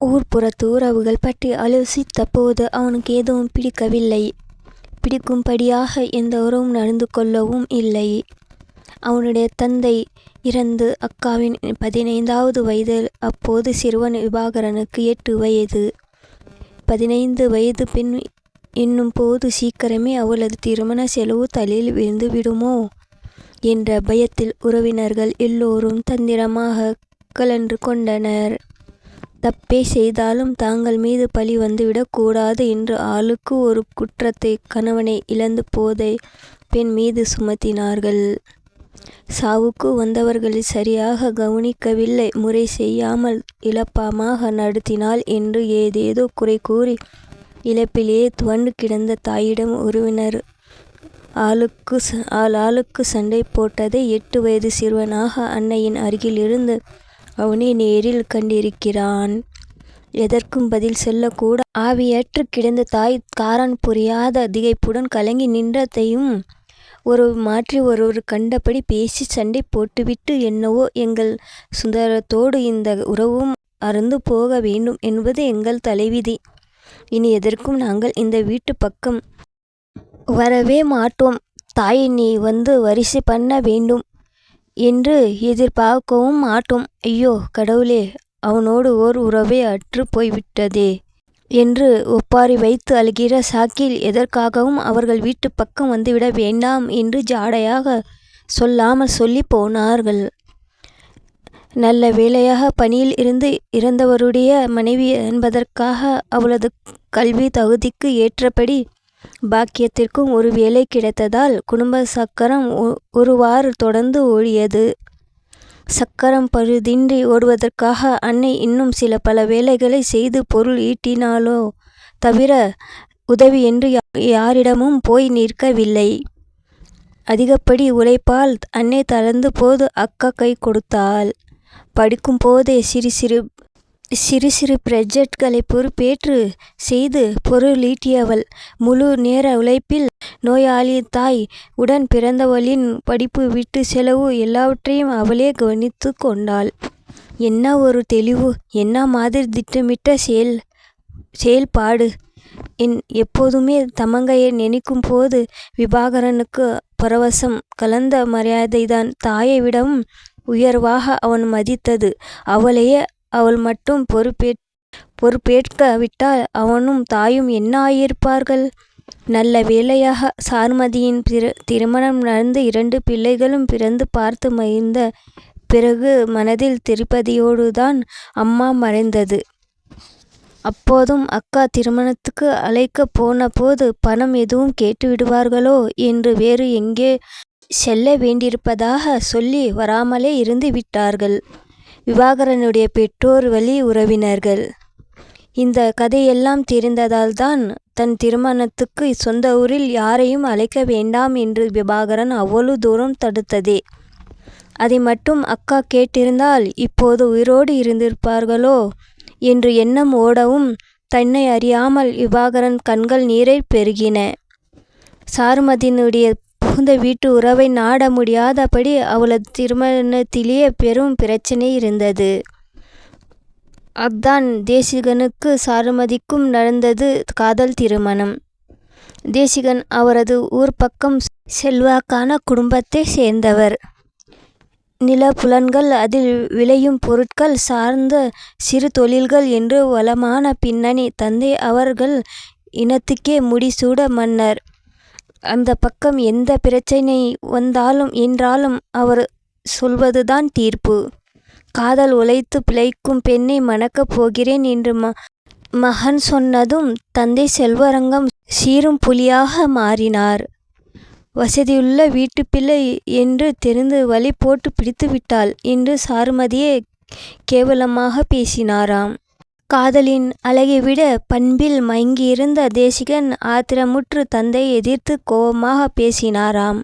ஊர்ப்புறத்து உறவுகள் பற்றி ஆலோசித்த போது அவனுக்கு எதுவும் பிடிக்கவில்லை. பிடிக்கும்படியாக எந்த உறவும் நடந்து கொள்ளவும் இல்லை. அவனுடைய தந்தை இறந்து அக்காவின் பதினைந்தாவது வயதில் அப்போது சிறுவன் விபாகரனுக்கு எட்டு வயது. பதினைந்து வயது பெண் என்னும்போது சீக்கிரமே அவளது திருமண செலவு தலையில் விழுந்து விடுமோ என்ற பயத்தில் உறவினர்கள் எல்லோரும் தந்திரமாக கலன்று கொண்டனர். தப்பே செய்தாலும் தாங்கள் மீது பழி வந்துவிடக் கூடாது என்று ஆளுக்கு ஒரு குற்றத்தை கணவனை இழந்து போதை பெண் மீது சுமத்தினார்கள். சாவுக்கு வந்தவர்களை சரியாக கவனிக்கவில்லை முறை செய்யாமல் இழப்பாமாக நடத்தினாள் என்று ஏதேதோ குறை கூறி இளப்பிலேயே துவண்டு கிடந்த தாயிடம் உறவினர் ஆளுக்கு ஆள் ஆளுக்கு சண்டை போட்டதை எட்டு வயது சிறுவனாக அன்னையின் அருகில் இருந்து அவனே நேரில் கண்டிருக்கிறான். எதற்கும் பதில் சொல்லக்கூட ஆவியற்று கிடந்த தாய் காரான் புரியாத திகைப்புடன் கலங்கி நின்றதையும் ஒருவர் மாற்றி ஒருவர் கண்டபடி பேசி சண்டை போட்டுவிட்டு என்னவோ எங்கள் சுந்தரத்தோடு இந்த உறவும் அறந்து போக வேண்டும் என்பது எங்கள் தலைவிதி. இனி எதற்கும் நாங்கள் இந்த வீட்டு பக்கம் வரவே மாட்டோம். தாயை நீ வந்து வரிசை பண்ண வேண்டும் என்று எதிர்பார்க்கவும் மாட்டோம். ஐயோ. கடவுளே. அவனோடு ஓர் உறவே அற்று போய்விட்டதே என்று ஒப்பாரி வைத்து அழுகிற சாக்கில் எதற்காகவும் அவர்கள் வீட்டுப் பக்கம் வந்துவிட வேண்டாம் என்று ஜாடையாக சொல்லாமல் சொல்லி போனார்கள். நல்ல வேலையாக பணியில் இருந்து இறந்தவருடைய மனைவி என்பதற்காக அவளது கல்வி தகுதிக்கு ஏற்றபடி பாக்கியத்திற்கும் ஒரு வேலை கிடைத்ததால் குடும்ப சக்கரம் ஒருவாறு தொடர்ந்து ஓடியது. சக்கரம் பழுதின்றி ஓடுவதற்காக அன்னை இன்னும் சில பல வேலைகளை செய்து பொருள் ஈட்டினாலோ தவிர உதவி என்று யாரிடமும் போய் நிற்கவில்லை. அதிகப்படி உழைப்பால் அன்னை தளர்ந்து போது அக்கா கை கொடுத்தாள். படிக்கும்போதே சிறு சிறு சிறு சிறு புராஜெக்ட்களைப் பொறுப்பேற்று செய்து பொருளீட்டியவள் முழு நேர உழைப்பில் நோயாளி தாய் உடன் பிறந்தவளின் படிப்பு விட்டு செலவு எல்லாவற்றையும் அவளே கவனித்து கொண்டாள். என்ன ஒரு தெளிவு. என்ன மாதிரி திட்டமிட்ட செயல் செயல்பாடு. என் எப்போதுமே தமங்கையை நினைக்கும் போது விபாகரனுக்கு பரவசம் கலந்த மரியாதைதான். தாயை விடவும் உயர்வாக அவன் மதித்தது அவளையே. அவள் மட்டும் பொறுப்பேற்கா விட்டால் அவனும் தாயும் என்ன ஆகியிருப்பார்கள்? நல்ல வேளையாக சாருமதியின் திருமணம் நடந்து இரண்டு பிள்ளைகளும் பிறந்து பார்த்து மகிழ்ந்த பிறகு மனதில் திருப்பதியோடுதான் அம்மா மறைந்தது. அப்போதும் அக்கா திருமணத்துக்கு அழைக்கப் போனபோது பணம் எதுவும் கேட்டுவிடுவார்களோ என்று வேறு எங்கே செல்ல வேண்டியிருப்பதாக சொல்லி வராமலே இருந்து விட்டார்கள் விவாகரனுடைய பெற்றோர் வழி உறவினர்கள். இந்த கதையெல்லாம் தெரிந்ததால்தான் தன் திருமணத்துக்கு சொந்த ஊரில் யாரையும் அழைக்க வேண்டாம் என்று விபாகரன் அவ்வளவு தூரம் தடுத்ததே. அதை மட்டும் அக்கா கேட்டிருந்தால் இப்போது உயிரோடு இருந்திருப்பார்களோ என்று எண்ணம் ஓடவும் தன்னை அறியாமல் விபாகரன் கண்கள் நீரைப் பெருகின. சாருமதியினுடைய புகுந்த வீட்டு உறவை நாட முடியாதபடி அவளது திருமணத்திலேயே பெரும் பிரச்சனை இருந்தது. அத்தான் தேசிகனுக்கு சாருமதிக்கும் நடந்தது காதல் திருமணம். தேசிகன் அவரது ஊர் பக்கம் செல்வாக்கான குடும்பத்தைச் சேர்ந்தவர். நிலபுலன்கள் அதில் விளையும் பொருட்கள் சார்ந்த சிறு தொழில்கள் என்று வளமான பின்னணி. தந்தை அவர்கள் இனத்துக்கே முடிசூட மன்னர். அந்தப் பக்கம் எந்த பிரச்சனை வந்தாலும் என்றாலும் அவர் சொல்வதுதான் தீர்ப்பு. காதல் உழைத்துப் பிழைக்கும் பெண்ணை மணக்கப் போகிறேன் என்று ம மகன் சொன்னதும் தந்தை செல்வரங்கம் சீரும் புலியாக மாறினார். வசதியுள்ள வீட்டு பிள்ளை என்று தெரிந்து வழி போட்டு பிடித்துவிட்டாள் என்று சாருமதியே கேவலமாக பேசினாராம். காதலின் அழகைவிட பண்பில் மயங்கியிருந்த தேசிகன் ஆத்திரமுற்று தந்தையை எதிர்த்து கோபமாகப் பேசினாராம்.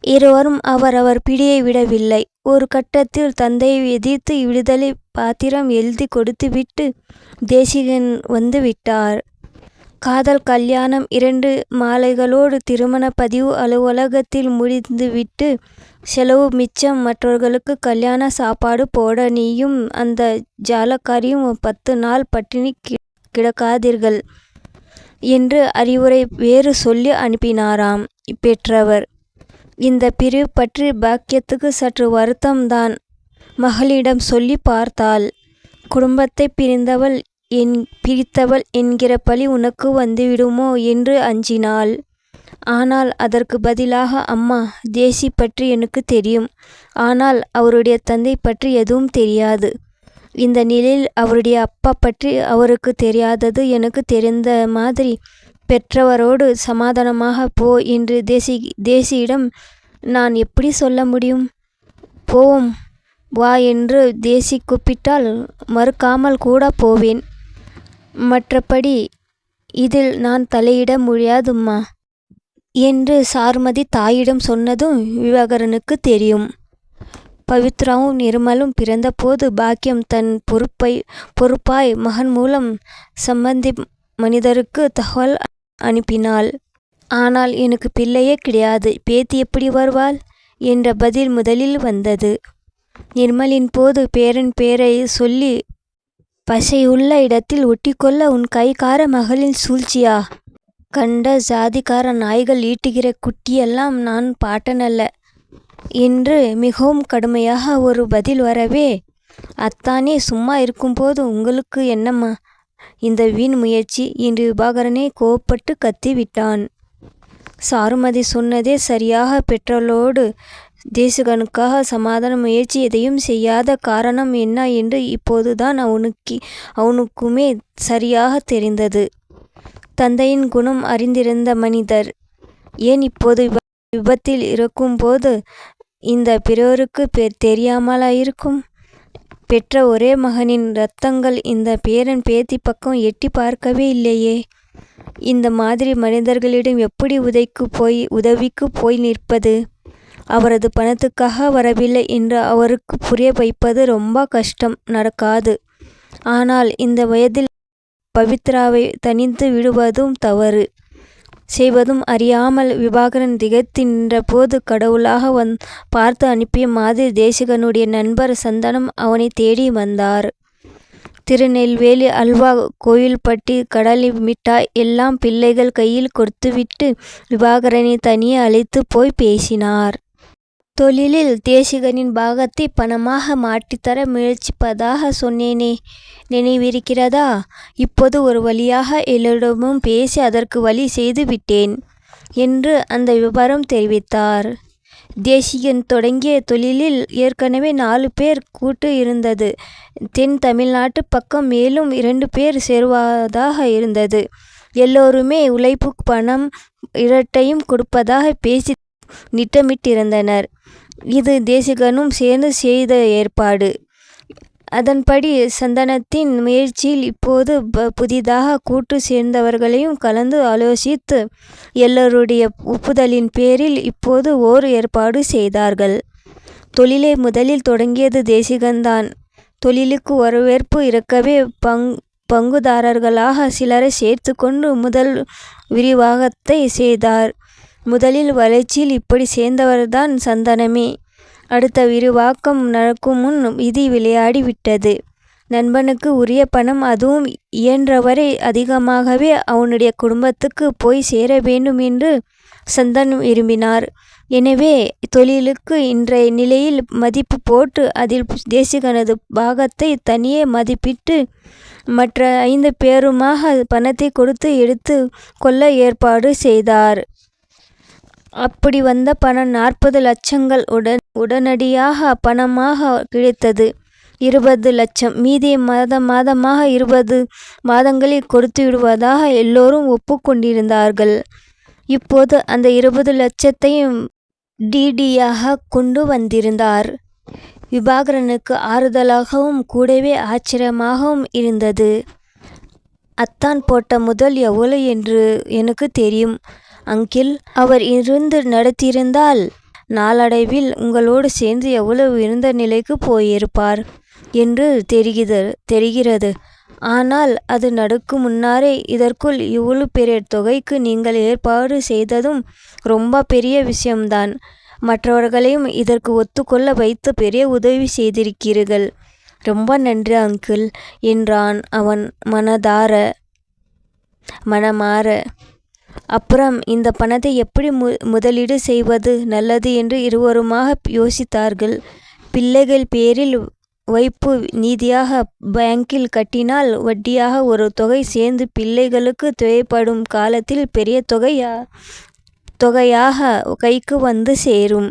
இருவரும் அவரவர் பிடியை விடவில்லை. ஒரு கட்டத்தில் தந்தையை எதிர்த்து விடுதலை பாத்திரம் எழுதிக் கொடுத்துவிட்டு தேசிகன் வந்துவிட்டார். காதல் கல்யாணம் இரண்டு மாலைகளோடு திருமண பதிவு அலுவலகத்தில் முடிந்துவிட்டு செலவு மிச்சம் மற்றவர்களுக்கு கல்யாண சாப்பாடு போட நீயும் அந்த ஜாலக்காரியும் பத்து நாள் பட்டினி கிடக்காதீர்கள் என்று அறிவுரை வேறு சொல்லி அனுப்பினாராம் பெற்றவர். இந்த பிரிவு பற்றி பாக்கியத்துக்கு சற்று வருத்தம்தான். மகளிடம் சொல்லி பார்த்தாள். குடும்பத்தை பிரிந்தவள் என் பிரித்தவள் என்கிற பழி உனக்கு வந்துவிடுமோ என்று அஞ்சினாள். ஆனால் அதற்கு பதிலாக அம்மா தேசி பற்றி எனக்கு தெரியும். ஆனால் அவருடைய தந்தை பற்றி எதுவும் தெரியாது. இந்த நிலையில் அவருடைய அப்பா பற்றி அவருக்கு தெரியாதது எனக்கு தெரிந்த மாதிரி பெற்றவரோடு சமாதானமாக போ என்று தேசி தேசியிடம் நான் எப்படி சொல்ல முடியும்? போவோம் வா என்று தேசி கூப்பிட்டால் மறுக்காமல் கூட போவேன். மற்றபடி இதில் நான் தலையிட முடியாதும்மா. என்று சாருமதி தாயிடம் சொன்னதும் விவாகரனுக்கு தெரியும். பவித்ராவும் நிர்மலும் பிறந்தபோது பாக்கியம் தன் பொறுப்பை பொறுப்பாய் மகன் மூலம் சம்பந்தி மனிதருக்கு தகவல் அனுப்பினாள். ஆனால் எனக்கு பிள்ளையே கிடையாது. பேத்தி எப்படி வருவாள்? என்ற பதில் முதலில் வந்தது. நிர்மலின் போது பேரன் பேரை சொல்லி பசையுள்ள இடத்தில் ஒட்டிக்கொள்ள உன் கைக்கார மகளின் சூழ்ச்சியா? கண்ட ஜாதிக்கார நாய்கள் ஈட்டுகிற குட்டியெல்லாம் நான் பாட்டனல்ல. என்று மிகவும் கடுமையாக ஒரு பதில் வரவே அத்தானே சும்மா இருக்கும்போது உங்களுக்கு என்னம்மா இந்த வீண் முயற்சி? என்று விபாகரனே கோபப்பட்டு கத்திவிட்டான். சாருமதி சொன்னதே சரியாக பெற்றோலோடு தேசிகனுக்காக சமாதான முயற்சி எதையும் செய்யாத காரணம் என்ன என்று இப்போதுதான் அவனுக்குமே சரியாக தெரிந்தது. தந்தையின் குணம் அறிந்திருந்த மனிதர். ஏன் இப்போது விபத்தில் இறக்கும்போது இந்த பெரியோருக்குத் தெரியாமலா இருக்கும்? பெற்ற ஒரே மகனின் ரத்தங்கள் இந்த பேரன் பேத்தி பக்கம் எட்டிப் பார்க்கவே இல்லையே. இந்த மாதிரி மனிதர்களிடம் எப்படி உதைக்கு போய் உதவிக்கு போய் நிற்பது? அவரது பணத்துக்காக வரவில்லை என்று அவருக்கு புரிய வைப்பது ரொம்ப கஷ்டம். நடக்காது. ஆனால் இந்த வயதில் பவித்ராவை தனித்து விடுவதும் தவறு செய்வதும் அறியாமல் விபாகரன் திகைத்து நின்றபோது கடவுளாக வந் பார்த்து அனுப்பிய மாதிரி தேசிகனுடைய நண்பர் சந்தனம் அவனைத் தேடி வந்தார். திருநெல்வேலி அல்வா கோயில்பட்டி கடலை மிட்டாய் எல்லாம் பிள்ளைகள் கையில் கொடுத்துவிட்டு விபாகரனை தனியே அழைத்துப் போய் பேசினார். தொழிலில் தேசிகனின் பாகத்தை பணமாக மாற்றித்தர முயற்சிப்பதாக சொன்னேனே நினைவிருக்கிறதா? இப்போது ஒரு வழியாக எல்லோரிடமும் பேசி அதற்கு வழி செய்துவிட்டேன் என்று அந்த விபரம் தெரிவித்தார். தேசிகன் தொடங்கிய தொழிலில் ஏற்கனவே நாலு பேர் கூட்டு இருந்தது. தென் தமிழ்நாட்டுப் பக்கம் மேலும் இரண்டு பேர் சேருவதாக இருந்தது. எல்லோருமே உழைப்பு பணம் இரட்டையும் கொடுப்பதாக பேசி திட்டமிட்டிருந்தனர். இது தேசிகனும் சேர்ந்து செய்த ஏற்பாடு. அதன்படி சந்தனத்தின் முயற்சியில் இப்போது புதிதாக கூட்டு சேர்ந்தவர்களையும் கலந்து ஆலோசித்து எல்லோருடைய ஒப்புதலின் பேரில் இப்போது ஓர் ஏற்பாடு செய்தார்கள். தொழிலை முதலில் தொடங்கியது தேசிகன்தான். தொழிலுக்கு வரவேற்பு இருக்கவே பங் பங்குதாரர்களாக சிலரை சேர்த்து கொண்டு முதல் விரிவாகத்தை செய்தார். முதலில் வளர்ச்சியில் இப்படி சேர்ந்தவர்தான் சந்தனமே. அடுத்த விரிவாக்கம் முன் விதி விளையாடி விட்டது. நண்பனுக்கு உரிய பணம் அதுவும் இயன்றவரை அதிகமாகவே அவனுடைய குடும்பத்துக்கு போய் சேர வேண்டும் என்று சந்தனம் விரும்பினார். எனவே தொழிலுக்கு இன்றைய நிலையில் மதிப்பு போட்டு அதில் தேசிகனது பாகத்தை தனியே மதிப்பிட்டு மற்ற ஐந்து பேருமாக பணத்தை கொடுத்து எடுத்து கொள்ள ஏற்பாடு செய்தார். அப்படி வந்த பணம் நாற்பது லட்சங்கள் உடன் உடனடியாக பணமாக கிடைத்தது இருபது லட்சம். மீதியை மாதம் மாதமாக இருபது மாதங்களில் கொடுத்து விடுவதாக எல்லோரும் ஒப்புக்கொண்டிருந்தார்கள் இப்போது அந்த இருபது லட்சத்தையும் டிடியாக கொண்டு வந்திருந்தார். விபாகரனுக்கு ஆறுதலாகவும் கூடவே ஆச்சரியமாகவும் இருந்தது. அத்தான் போட்ட முதல் எவ்வளவு என்று எனக்கு தெரியும் அங்கிள். அவர் இருந்து நடத்தியிருந்தால் நாளடைவில் உங்களோடு சேர்ந்து எவ்வளவு இருந்த நிலைக்கு போயிருப்பார். என்று தெரிகிறது தெரிகிறது ஆனால் அது நடக்கும் முன்னாரே இதற்குள் இவ்வளவு பெரிய தொகைக்கு நீங்கள் ஏற்பாடு செய்ததும் ரொம்ப பெரிய விஷயம்தான் மற்றவர்களையும் இதற்கு ஒத்துக்கொள்ள வைத்து பெரிய உதவி செய்திருக்கிறீர்கள் ரொம்ப நன்றி அங்கிள் என்றான் அவன் மனதார மனமாற அப்புறம் இந்த பணத்தை எப்படி மு முதலீடு செய்வது நல்லது என்று இருவருமாக யோசித்தார்கள். பிள்ளைகள் பேரில் வைப்பு நிதியாக பேங்கில் கட்டினால் வட்டியாக ஒரு தொகை சேர்ந்து பிள்ளைகளுக்கு தேவைப்படும் காலத்தில் பெரிய தொகையா தொகையாக கைக்கு வந்து சேரும்.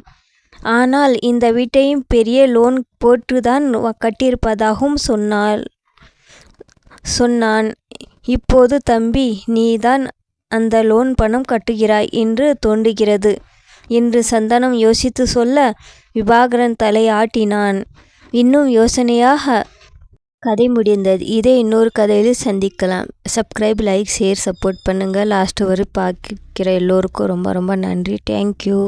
ஆனால் இந்த வீட்டையும் பெரிய லோன் போட்டுதான் கட்டியிருப்பதாகவும் சொன்னால் சொன்னான். இப்போது தம்பி நீதான் அந்த லோன் பணம் கட்டுகிறாய் என்று தோன்றுகிறது. என்று சந்தனம் யோசித்து சொல்ல விபாகரன் தலை ஆட்டினான் இன்னும் யோசனையாக கதை முடிந்தது. இதே இன்னொரு கதையில் சந்திக்கலாம். சப்ஸ்கிரைப் லைக் ஷேர் சப்போர்ட் பண்ணுங்கள் லாஸ்ட் வரை பார்க்கிற எல்லோருக்கும் ரொம்ப ரொம்ப நன்றி. தேங்க்யூ